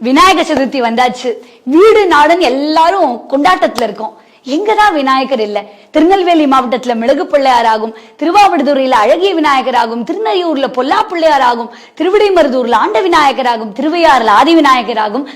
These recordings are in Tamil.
விநாயக சதுர்த்தி வந்தாச்சு. வீடு நாடுன்னு எல்லாரும் கொண்டாட்டத்துல இருக்கோம். எங்கதான் விநாயகர் இல்ல. திருநெல்வேலி மாவட்டத்துல மிளகு பிள்ளையாராகும் திருவாவடுதுறையில அழகிய விநாயகர் ஆகும் திருநையூர்ல பொல்லா பிள்ளையாராகும் திருவிடைமருதூர்ல ஆண்ட விநாயகர் ஆகும் திருவையாறுல ஆதி விநாயகர் ஆகும்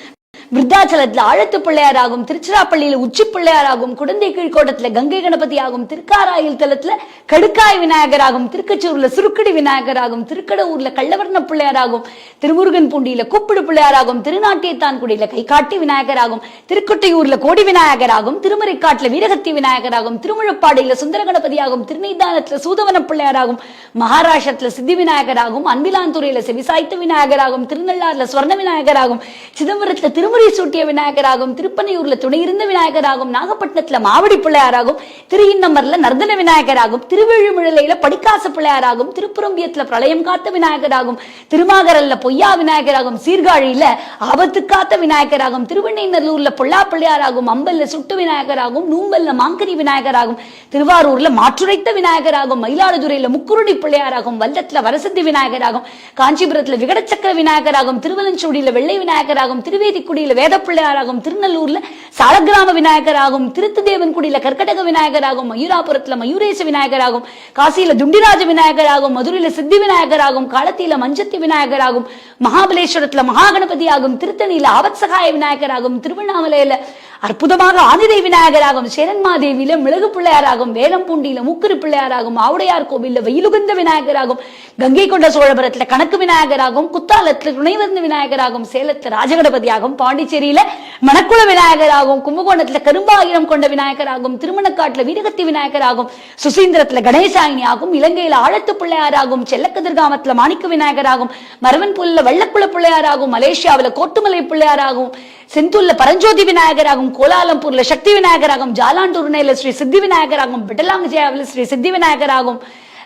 விருத்தாச்சலத்தில் ஆழத்து பிள்ளையாராகும் திருச்சிராப்பள்ளியில் உச்சி பிள்ளையாராகும் குடந்தை கீழ்கோட்டத்தில் கங்கை கணபதி ஆகும் திருக்காராயில் தலத்தில் கடுக்காய் விநாயகராகும் திருக்கச்சூரில் சுருக்கடி விநாயகராகும் திருக்கடவுரில் கள்ளவர்ண பிள்ளையாராகும் திருமுருகன் பூண்டியில் கூப்பிடு பிள்ளையாராகும் திருநாட்டியத்தான்குடியில் கைகாட்டி விநாயகராகும் திருக்குட்டையூர்ல கோடி விநாயகராகும் திருமறைக்காட்டில் வீரகத்தி விநாயகராகும் திருமுழப்பாடியில் சுந்தர கணபதியாகும் திருநீதானத்தில் சூதவன பிள்ளையாராகும் மகாராஷ்டிரத்தில் சித்தி விநாயகராகும் அன்பிலாந்துறையில் செவிசாய்த்த விநாயகராகும் திருநள்ளாறுல ஸ்வர்ண விநாயகராகும் சிதம்பரத்தில் சிதம்பரத்துல திருப்பூரை சூட்டிய விநாயகராகும் திருப்பனையூர்ல துணையிருந்த விநாயகராகும் நாகப்பட்டினத்துல மாவடி பிள்ளையாராகும் திருயின்னமர்ல நர்தன விநாயகராகும் திருவிழுமிழலையில படிக்காச பிள்ளையாராகும் திருப்புரம்பியத்துல பிரளயம் காத்த விநாயகராகும் திருமாகரல்ல பொய்யா விநாயகராகும் சீர்காழியில ஆபத்து காத்த விநாயகராகும் திருவண்ணைநல்லூர்ல பொல்லா பிள்ளையாராகும் அம்பல்ல சுட்டு விநாயகராகும் நூம்பல்ல மாங்கனி விநாயகராகும் திருவாரூர்ல மாற்றுரைத்த விநாயகராகும் மயிலாடுதுறையில முக்குருடி பிள்ளையாராகும் வல்லத்துல வரசித்தி விநாயகராகும் காஞ்சிபுரத்துல விகடச்சக்கர விநாயகராகும் திருவலஞ்சூடியில வெள்ளை விநாயகராகும் திருவேதிக்குடியில வேத வேதப்பிள்ளையாராகும் திருநல்லூர்ல சாலக்கிராம விநாயகராகும் திருத்துதேவன்குடியில கர்க்கடக விநாயகராகும் மயூராபுரத்துல மயூரேச விநாயகராகும் காசியில துண்டிராஜ விநாயகராகும் மதுரையில சித்தி விநாயகராகும் காலத்தில மஞ்சத்தி விநாயகராகும் மகாபலேஸ்வரத்துல மகாகணபதியாகும் திருத்தணியில ஆவத்சகாய விநாயகராகும் திருவண்ணாமலையில அற்புதமாக ஆதிதை விநாயகராகும் சேரன்மாதேவியில மிளகு பிள்ளையாராகும் வேலம்பூண்டியில மூக்குரு பிள்ளையாராகும் ஆவுடையார் கோவில்ல வெயிலுகந்த விநாயகராகும் கங்கை கொண்ட சோழபுரத்துல கணக்கு விநாயகராகும் குத்தாலத்துல துணைவந்த விநாயகராகும் சேலத்துல ராஜகணபதியாகும் பாண்டிச்சேரியில மணக்குள விநாயகராகும் கும்பகோணத்துல கரும்பாயிரம் கொண்ட விநாயகராகும் திருமணக்காட்டுல வீரகத்தி விநாயகராகும் சுசீந்திரத்துல கணேசாயினி ஆகும் இலங்கையில ஆழத்து பிள்ளையாராகும் செல்லக்கதிர்காமத்துல மாணிக்க விநாயகராகும் மரவன்புல்ல வள்ளக்குள பிள்ளையாராகும் மலேசியாவில கோட்டுமலை பிள்ளையாராகும் செந்தூர்ல பரஞ்சோதி விநாயகராகும் கோலாலம்பூர்ல சக்தி விநாயகராகும் ஜாலாண்டூர்னையில ஸ்ரீ சித்தி விநாயகராகும் பெட்டலாங்கஜியாவில் ஸ்ரீ சித்தி விநாயகராகும்.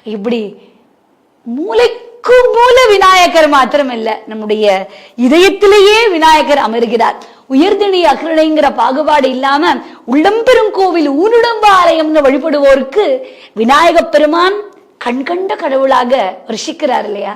இப்படி மூளைக்கு மூல விநாயகர் மாத்திரம் இல்ல நம்முடைய இதயத்திலேயே விநாயகர் அமர்கிறார். உயர்திணி அகிரணைங்கிற பாகுபாடு இல்லாம உள்ளம்பெரும் கோவில் ஊனுடம்ப ஆலயம்னு வழிபடுவோருக்கு விநாயகப் பெருமான் கண்கண்ட கடவுளாக வருஷிக்கிறார் இல்லையா?